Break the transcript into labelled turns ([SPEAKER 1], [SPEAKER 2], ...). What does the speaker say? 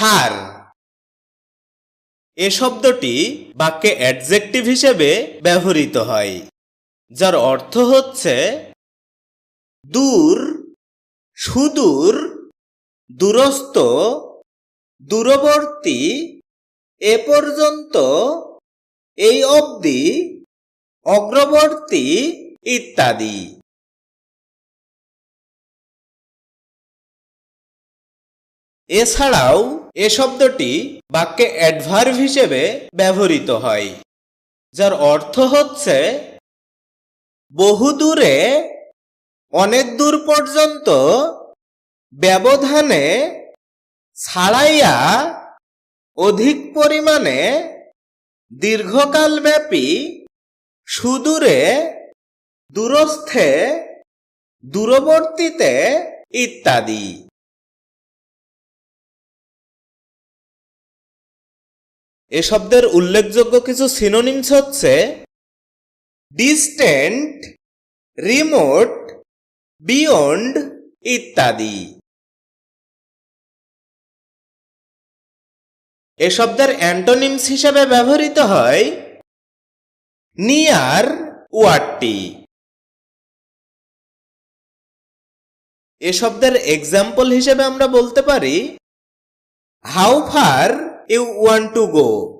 [SPEAKER 1] Fur এ শব্দটি বাক্যে adjective হিসেবে ব্যবহৃত হয়, যার অর্থ হচ্ছে দূর, সুদূর, দূরস্থ, দূরবর্তী, এ পর্যন্ত, এই অবধি, অগ্রবর্তী ইত্যাদি। এছাড়াও এ শব্দটি বাক্যে অ্যাডভার্ভ হিসেবে ব্যবহৃত হয়, যার অর্থ হচ্ছে বহু দূরে অনেক দূর পর্যন্ত ব্যবধানে ছাড়াইয়া অধিক পরিমাণে দীর্ঘকাল ব্যাপী সুদূরে, দূরস্থে, দূরবর্তীতে ইত্যাদি। এ শব্দের উল্লেখযোগ্য কিছু সিনোনিমস হচ্ছে ডিস্টেন্ট রিমোট বিয়ন্ড ইত্যাদি। এ শব্দের অ্যান্টোনিমস হিসেবে ব্যবহৃত হয় নিয়ার ওয়ার্ডটি। এ শব্দের এক্সাম্পল হিসেবে আমরা বলতে পারি how far you want to go?